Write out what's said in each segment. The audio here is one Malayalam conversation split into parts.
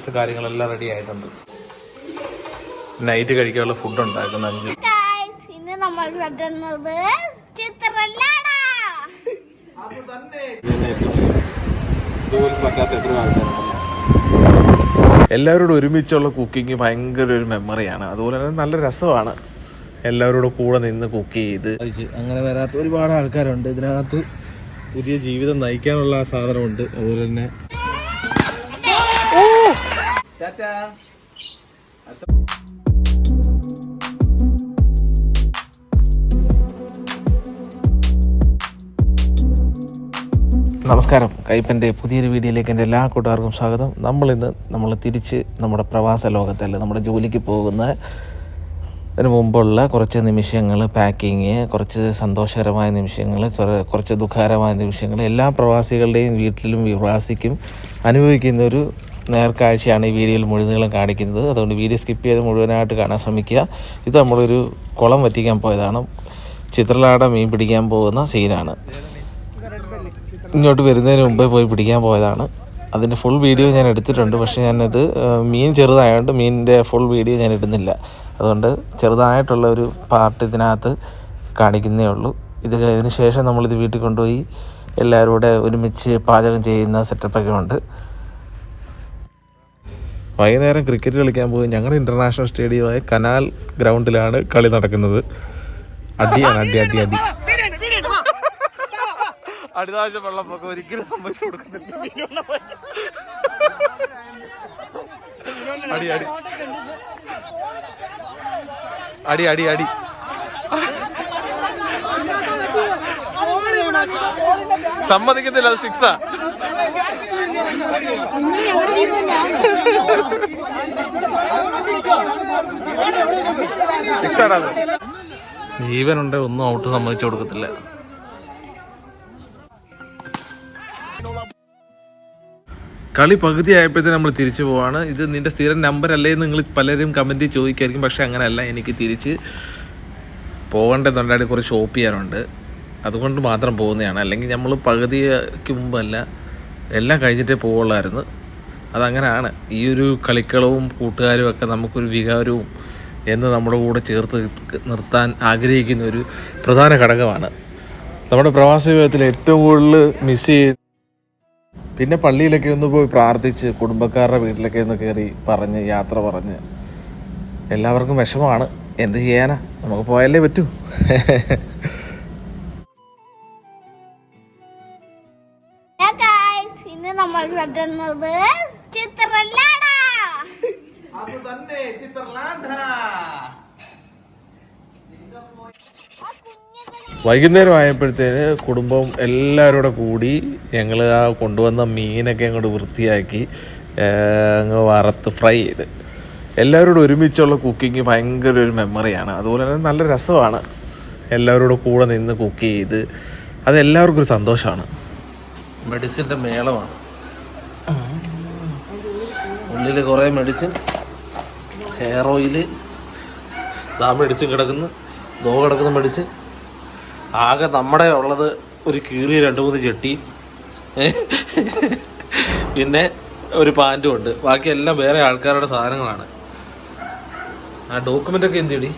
ഓൾമോസ്റ്റ് കാര്യങ്ങളെല്ലാം റെഡി ആയിട്ടുണ്ട്. നൈറ്റ് കഴിക്കാനുള്ള ഫുഡ് ഉണ്ടായിരുന്നു അഞ്ചു. ഇന്ന് നമ്മൾ എല്ലാവരോടും ഒരുമിച്ചുള്ള കുക്കിംഗ് ഭയങ്കര ഒരു മെമ്മറിയാണ് അതുപോലെ തന്നെ നല്ല രസമാണ് എല്ലാവരോടും കൂടെ നിന്ന് കുക്ക് ചെയ്ത്. അങ്ങനെ വരാത്ത ഒരുപാട് ആൾക്കാരുണ്ട്. ഇതിനകത്ത് പുതിയ ജീവിതം നയിക്കാനുള്ള ആ സാധനമുണ്ട്. അതുപോലെ തന്നെ നമസ്കാരം. കയ്പന്റെ പുതിയൊരു വീഡിയോയിലേക്ക് എന്റെ എല്ലാ കൂട്ടുകാർക്കും സ്വാഗതം. നമ്മളിന്ന് നമ്മൾ തിരിച്ച് നമ്മുടെ പ്രവാസ ലോകത്തല്ല നമ്മുടെ ജോലിക്ക് പോകുന്ന അതിന് മുമ്പുള്ള കുറച്ച് നിമിഷങ്ങൾ പാക്കിങ് കുറച്ച് സന്തോഷകരമായ നിമിഷങ്ങൾ കുറച്ച് ദുഃഖകരമായ നിമിഷങ്ങൾ എല്ലാ പ്രവാസികളുടെയും വീട്ടിലും പ്രവാസിക്കും അനുഭവിക്കുന്ന ഒരു നേർക്കാഴ്ചയാണ് ഈ വീഡിയോയിൽ മുഴുവനീളം കാണിക്കുന്നത്. അതുകൊണ്ട് വീഡിയോ സ്കിപ്പ് ചെയ്ത് മുഴുവനായിട്ട് കാണാൻ ശ്രമിക്കുക. ഇത് നമ്മളൊരു കുളം വറ്റിക്കാൻ പോയതാണ്. ചിത്രലാട മീൻ പിടിക്കാൻ പോകുന്ന സീനാണ്. ഇങ്ങോട്ട് വരുന്നതിന് മുമ്പേ പോയി പിടിക്കാൻ പോയതാണ്. അതിന്റെ ഫുൾ വീഡിയോ ഞാൻ എടുത്തിട്ടുണ്ട്. പക്ഷേ ഞാനത് മീൻ ചെറുതായതുകൊണ്ട് മീനിന്റെ ഫുൾ വീഡിയോ ഞാൻ ഇടുന്നില്ല. അതുകൊണ്ട് ചെറുതായിട്ടുള്ള ഒരു പാർട്ട് ഇതിനകത്ത് കാണിക്കുന്നേ ഉള്ളൂ. ഇത് ഇതിന് ശേഷം നമ്മളിത് വീട്ടിൽ കൊണ്ടുപോയി എല്ലാവരും കൂടെ ഒരുമിച്ച് പാചകം ചെയ്യുന്ന സെറ്റപ്പൊക്കെ ഉണ്ട്. വൈകുന്നേരം ക്രിക്കറ്റ് കളിക്കാൻ പോകും ഞങ്ങളുടെ ഇന്റർനാഷണൽ സ്റ്റേഡിയമായ കനാൽ ഗ്രൗണ്ടിലാണ് കളി നടക്കുന്നത്. അടിയാണ് അടി അടി അടി. അടുത്ത വെള്ളപ്പൊക്കം ഒരിക്കലും സംഭവിച്ചു കൊടുക്കുന്നില്ല. അടി അടി. അടി സമ്മതിക്കുന്നില്ല അത് സിക്സാ ജീവനുണ്ട് ഒന്നും ഔട്ട് സമ്മതിച്ചു കൊടുക്കത്തില്ല. കളി പകുതി ആയപ്പോഴത്തേന് നമ്മൾ തിരിച്ചു പോവാണ്. ഇത് നിന്റെ സ്ഥിരം നമ്പർ അല്ലേ നിങ്ങൾ പലരും കമന്റ് ചോദിക്കായിരിക്കും. പക്ഷെ അങ്ങനെയല്ല എനിക്ക് തിരിച്ച് പോകേണ്ടതുണ്ടായിട്ട് കുറച്ച് ഷോപ്പ് ചെയ്യാനുണ്ട്. അതുകൊണ്ട് മാത്രം പോകുന്നതാണ്. അല്ലെങ്കിൽ നമ്മൾ പകുതിക്ക് മുമ്പല്ല എല്ലാം കഴിഞ്ഞിട്ടേ പോവുള്ളായിരുന്നു. അതങ്ങനെയാണ് ഈ ഒരു കളിക്കളവും കൂട്ടുകാരും ഒക്കെ നമുക്കൊരു വികാരവും എന്ന് നമ്മുടെ കൂടെ ചേർത്ത് നിർത്താൻ ആഗ്രഹിക്കുന്ന ഒരു പ്രധാന ഘടകമാണ്. നമ്മുടെ പ്രവാസ ജീവിതത്തിൽ ഏറ്റവും കൂടുതൽ മിസ് ചെയ്ത് പിന്നെ പള്ളിയിലൊക്കെ ഒന്ന് പോയി പ്രാർത്ഥിച്ച് കുടുംബക്കാരുടെ വീട്ടിലൊക്കെ ഒന്ന് കയറി പറഞ്ഞ് യാത്ര പറഞ്ഞ് എല്ലാവർക്കും വിഷമമാണ്. എന്ത് ചെയ്യാനാ? നമുക്ക് പോയാലേ പറ്റൂ. നമ്മൾ തന്നെ ചിത്രലാട വൈകുന്നേരം ആയപ്പോഴത്തേന് കുടുംബം എല്ലാവരും കൂടെ കൂടി ഞങ്ങൾ ആ കൊണ്ടുവന്ന മീനൊക്കെ അങ്ങോട്ട് വൃത്തിയാക്കി അങ്ങ് വറുത്ത് ഫ്രൈ ചെയ്ത്. എല്ലാവരോടും ഒരുമിച്ചുള്ള കുക്കിംഗ് ഭയങ്കര ഒരു മെമ്മറിയാണ്. അതുപോലെ തന്നെ നല്ല രസമാണ്. എല്ലാവരോടും കൂടെ നിന്ന് കുക്ക് ചെയ്ത് അത് എല്ലാവർക്കും ഒരു സന്തോഷമാണ്. മെഡിസിന്റെ മേളമാണ്. ഉള്ളിൽ കുറേ മെഡിസിൻ ഹെയർ ഓയിൽ ദാ മെഡിസിൻ കിടക്കുന്നു. ദോ കിടക്കുന്ന മെഡിസിൻ ആകെ നമ്മുടെ ഉള്ളത് ഒരു കീറിയ രണ്ട് മൂന്ന് ചെട്ടി. പിന്നെ ഒരു പാന്റും ഉണ്ട്. ബാക്കിയെല്ലാം വേറെ ആൾക്കാരുടെ സാധനങ്ങളാണ്. ആ ഡോക്യുമെന്റ് ഒക്കെ എന്ത് ചെയ്യടി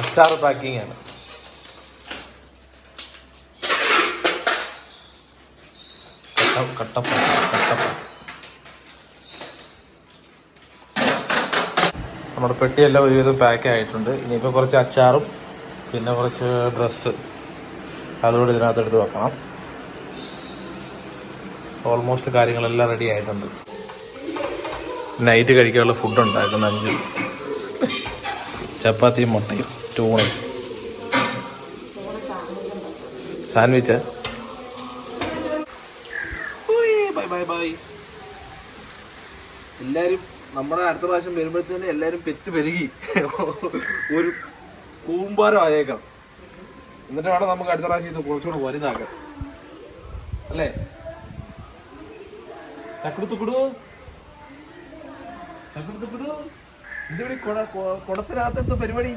അച്ചാർ പാക്കിംഗ് ആണ്. കട്ട- കട്ടപ്പ കട്ടപ്പ. നമ്മുടെ പെട്ടിയെല്ലാം ഒരുവിധം പാക്ക് ആയിട്ടുണ്ട്. ഇനിയിപ്പോൾ കുറച്ച് അച്ചാറും പിന്നെ കുറച്ച് ഡ്രസ്സ് അതുകൂടി ഇതിനകത്ത് എടുത്ത് വെക്കണം. ഓൾമോസ്റ്റ് കാര്യങ്ങളെല്ലാം റെഡി ആയിട്ടുണ്ട്. നൈറ്റ് കഴിക്കാനുള്ള ഫുഡ് ഉണ്ടായിരുന്നു അഞ്ച്. ചപ്പാത്തിയും മുട്ടയും ടൂണും സാൻഡ്വിച്ച് ബൈ എല്ലാരും നമ്മുടെ അടുത്ത പ്രാവശ്യം വരുമ്പോഴത്തേന് എല്ലാരും പെറ്റ് പെരുകി. ഒരു കൂമ്പാരം ആയേക്കാം. എന്നിട്ട് വേണം നമുക്ക് അടുത്ത പ്രാവശ്യം ഇത് കുറച്ചുകൂടെ വലുതാക്കാം അല്ലേ? ചക്കുടുത്തുക്കുടു ചക്കുടുത്തുക്കുടു ഇതിവിടെ കുടത്തിനകത്ത് എന്തോ പരിപാടി.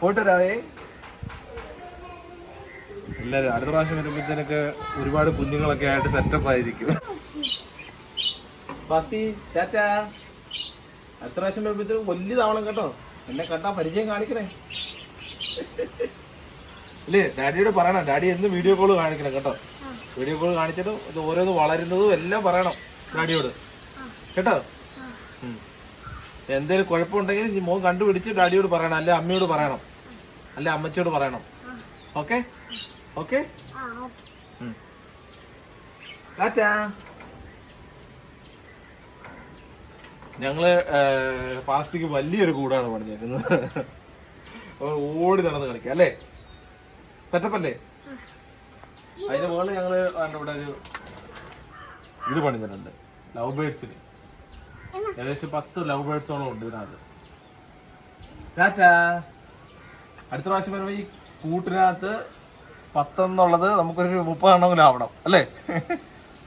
പോയിട്ട് എല്ലാവരും അടുത്ത പ്രാവശ്യം വരുമ്പോഴത്തേനൊക്കെ ഒരുപാട് കുഞ്ഞുങ്ങളൊക്കെ ആയിട്ട് സെറ്റപ്പ് ആയിരിക്കും. ടാറ്റാ. അടുത്ത പ്രാവശ്യം വരുമ്പോഴത്തേനും വലിയതാവണം കേട്ടോ. എന്നെ കണ്ടാ പരിചയം കാണിക്കണേ. ഇല്ലേ ഡാഡിയോട് പറയണം. ഡാഡി എന്ന് വീഡിയോ കോൾ കാണിക്കണം കേട്ടോ. വീഡിയോ കോൾ കാണിച്ചിട്ട് ഇത് ഓരോന്ന് വളരുന്നതും എല്ലാം പറയണം ഡാഡിയോട്. കേട്ടോ. എന്തേലും കുഴപ്പമുണ്ടെങ്കിൽ നീ മോൻ കണ്ടുപിടിച്ച് ഡാഡിയോട് പറയണം. അല്ലെ അമ്മയോട് പറയണം. അല്ലെ അമ്മച്ചിയോട് പറയണം. ഓക്കെ? ഓക്കെ? ഞങ്ങൾ പാസ്റ്റിക്ക് വലിയൊരു കൂടാണ് പണിഞ്ഞേക്കുന്നത് ഓടി നടന്ന് കളിക്കാം അല്ലേ? സെറ്റപ്പല്ലേ അതിന്റെ മുകളിൽ ഞങ്ങൾ ഇവിടെ ഒരു ഇത് പണിഞ്ഞിട്ടുണ്ട് ലവ് ബേർഡ്സിന് ഏകദേശം പത്ത് ലവ് ബേർഡ്സോളം ഉണ്ട് ഇതിനകത്ത്. ടാറ്റാ. അടുത്ത പ്രാവശ്യം വരുമ്പോ ഈ കൂട്ടിനകത്ത് പത്തെന്നുള്ളത് നമുക്കൊരു മുപ്പതെണ്ണമെങ്കിലും ആവണം അല്ലേ?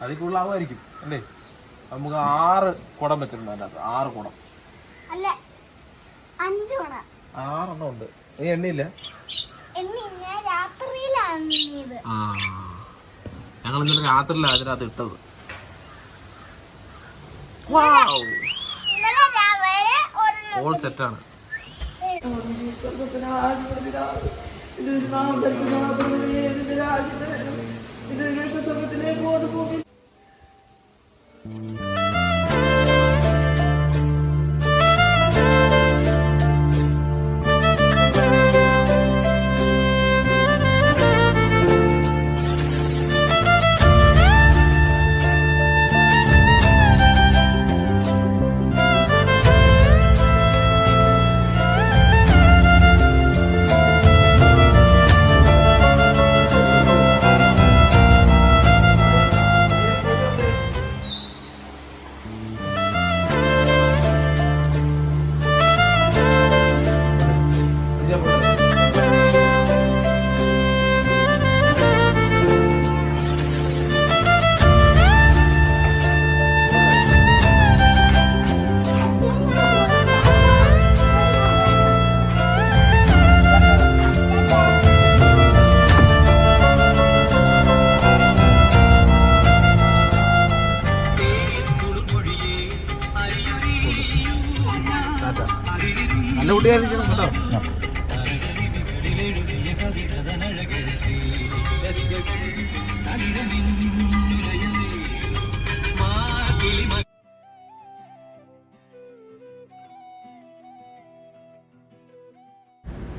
അതിൽ കൂടുതലാവുമായിരിക്കും അല്ലേ? നമുക്ക് ആറ് കുടം വെച്ചിട്ടുണ്ട് അതിനകത്ത് ആറ് കുടം. അല്ല അഞ്ചു മണ ആറെണ്ണം ഉണ്ട്. നീ എണ്ണയില്ല? ഓൾ ഞാൻ രാത്രിയിലാണ് ഇത് ഞങ്ങൾ ഇന്നലെ രാത്രിയിലാണ് അതിനകത്ത് ഇട്ടത് ഇന്നലെ രാവിലെ ഒരെണ്ണം ഓൾ സെറ്റാണ് നല്ല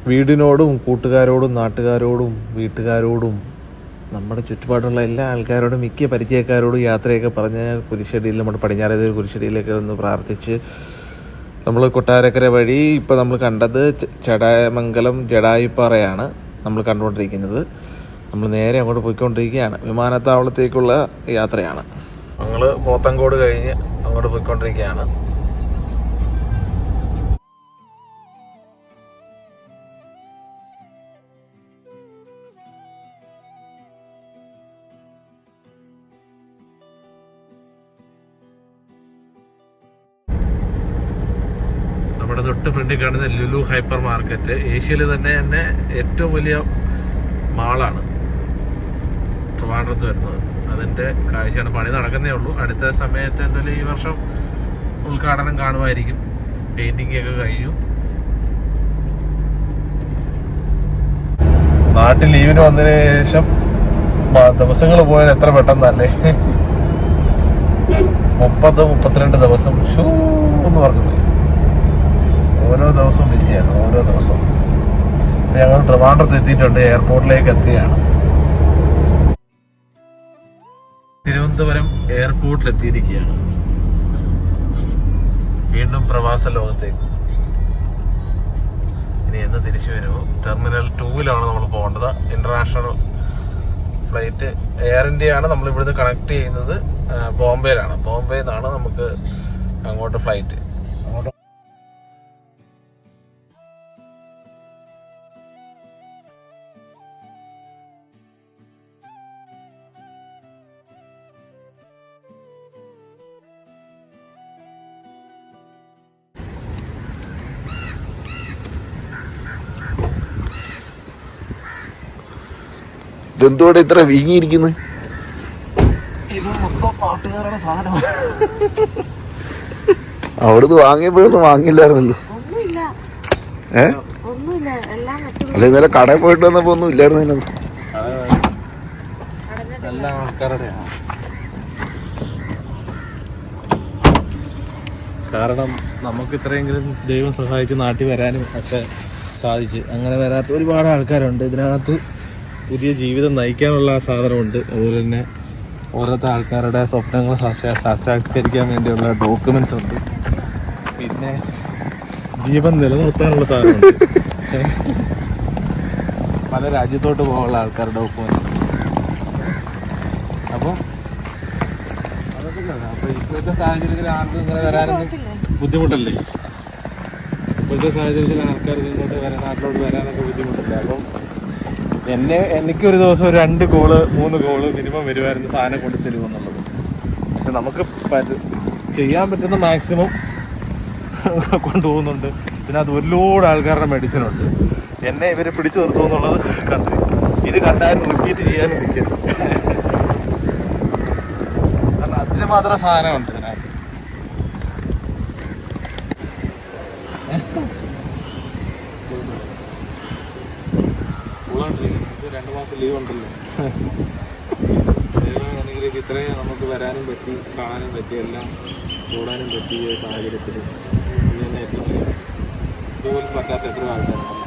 വീടിനോടും കൂട്ടുകാരോടും നാട്ടുകാരോടും വീട്ടുകാരോടും നമ്മുടെ ചുറ്റുപാടുള്ള എല്ലാ ആൾക്കാരോടും മിക്ക പരിചയക്കാരോടും യാത്രയൊക്കെ പറഞ്ഞ് കുരിശടിയിൽ നമ്മുടെ പടിഞ്ഞാറേത് കുരിശടിയിലൊക്കെ ഒന്ന് പ്രാർത്ഥിച്ച് നമ്മൾ കൊട്ടാരക്കര വഴി ഇപ്പോൾ നമ്മൾ കണ്ടത് ചടയമംഗലം ജഡായിപ്പാറയാണ് നമ്മൾ കണ്ടുകൊണ്ടിരിക്കുന്നത്. നമ്മൾ നേരെ അങ്ങോട്ട് പോയിക്കൊണ്ടിരിക്കുകയാണ്. വിമാനത്താവളത്തേക്കുള്ള യാത്രയാണ്. ഞങ്ങൾ പോത്തങ്കോട് കഴിഞ്ഞ് അങ്ങോട്ട് പോയിക്കൊണ്ടിരിക്കുകയാണ്. ഫ്രണ്ടിൽ കാണുന്ന ലുലു ഹൈപ്പർ മാർക്കറ്റ്. ഏഷ്യയിൽ തന്നെ തന്നെ ഏറ്റവും വലിയ മാളാണ് ട്രിവാൻഡ്രത്ത് വരുന്നത്. അതിന്റെ കാഴ്ചയാണ് പണി നടക്കുന്നേ ഉള്ളൂ. അടുത്ത സമയത്ത് എന്തായാലും ഈ വർഷം ഉദ്ഘാടനം കാണുമായിരിക്കും. പെയിന്റിംഗ് ഒക്കെ കഴിഞ്ഞു. നാട്ടിൽ ലീവിന് വന്നതിന് ശേഷം ദിവസങ്ങൾ പോയത് എത്ര പെട്ടെന്നല്ലേ? മുപ്പത് മുപ്പത്തിരണ്ട് ദിവസം. ഷൂ എന്ന് പറഞ്ഞു പോയി. ഓരോ ദിവസവും ബിസിയായിരുന്നു ഓരോ ദിവസവും. ഞങ്ങൾ ട്രിവാൻഡ്രത്ത് എത്തിയിട്ടുണ്ട് എയർപോർട്ടിലേക്ക് എത്തിയാണ്. തിരുവനന്തപുരം എയർപോർട്ടിൽ എത്തിയിരിക്കുകയാണ് വീണ്ടും പ്രവാസ ലോകത്തേക്ക്. ഇനി എന്ന് തിരിച്ചു വരുമോ? ടെർമിനൽ ടൂവിലാണ് നമ്മൾ പോകേണ്ടത്. ഇന്റർനാഷണൽ ഫ്ലൈറ്റ് എയർ ഇന്ത്യയാണ് നമ്മൾ ഇവിടുന്ന് കണക്ട് ചെയ്യുന്നത് ബോംബെയിലാണ്. ബോംബെയിൽ നിന്നാണ് നമുക്ക് അങ്ങോട്ട് ഫ്ലൈറ്റ് ഇതെന്തോടെ ഇത്ര വീങ്ങിയിരിക്കുന്നു? ഇത് മൊത്തം നാട്ടുകാരുടെ സാധനം അവിടുന്ന് വാങ്ങിയപ്പോഴൊന്നും വാങ്ങിയില്ലായിരുന്നല്ലോ. ഏ? ഒന്നുമില്ല. എല്ലാം മറ്റു അല്ല ഇന്നലെ കടയിൽ പോയിട്ട് വന്നപ്പോ ഒന്നും ഇല്ലായിരുന്നു എല്ലാ കാരണം നമുക്ക് ഇത്രയെങ്കിലും ദൈവം സഹായിച്ച് നാട്ടിൽ വരാനും ഒക്കെ സാധിച്ചു. അങ്ങനെ വരാത്ത ഒരുപാട് ആൾക്കാരുണ്ട് ഇതിനകത്ത്. പുതിയ ജീവിതം നയിക്കാനുള്ള സാധനമുണ്ട്. അതുപോലെ തന്നെ ഓരോരുത്തർ ആൾക്കാരുടെ സ്വപ്നങ്ങൾ സാക്ഷാത്കരിക്കാൻ വേണ്ടിയുള്ള ഡോക്യുമെന്റ്സ് ഉണ്ട്. പിന്നെ ജീവൻ നിലനിർത്താനുള്ള സാധനമുണ്ട്. പല രാജ്യത്തോട്ട് പോകാനുള്ള ആൾക്കാരുടെ ഡോക്യുമെന്റ് അപ്പോൾ അതൊക്കെ തന്നെ. അപ്പൊ ഇപ്പോഴത്തെ സാഹചര്യത്തിൽ ആർക്കും ഇങ്ങനെ വരാനൊന്നും ബുദ്ധിമുട്ടല്ലേ? ഇപ്പോഴത്തെ സാഹചര്യത്തിൽ ആൾക്കാർക്ക് ഇങ്ങോട്ട് വരാൻ നാട്ടിലോട്ട് വരാനൊക്കെ ബുദ്ധിമുട്ടല്ലേ? അപ്പം എന്നെ എനിക്ക് ഒരു ദിവസം രണ്ട് കോൾ മൂന്ന് കോൾ മിനിമം വരുമായിരുന്നു സാധനം കൊണ്ട് തരുമെന്നുള്ളത് പക്ഷെ നമുക്ക് ചെയ്യാൻ പറ്റുന്ന മാക്സിമം കൊണ്ടുപോകുന്നുണ്ട് പിന്നെ അത് ഒരുപാട് ആൾക്കാരുടെ മെഡിസിൻ ഉണ്ട്. എന്നെ ഇവർ പിടിച്ചു നിർത്തുമെന്നുള്ളത് കണ്ടു. ഇത് കണ്ടാലും റിപ്പീറ്റ് ചെയ്യാനും നിൽക്കരുത്. കാരണം അതിന് മാത്രം സാധനമുണ്ട് രണ്ട് ലീവ് ഉണ്ടല്ലോ. അനുഗ്രഹിച്ച് ഇത്രയും നമുക്ക് വരാനും പറ്റി കാണാനും പറ്റി എല്ലാം കൂടാനും പറ്റിയ സാഹചര്യത്തിൽ ഇത് തന്നെ ഏറ്റവും വലിയ ഇതുപോലും പറ്റാത്ത എത്ര ആൾക്കാരാണ്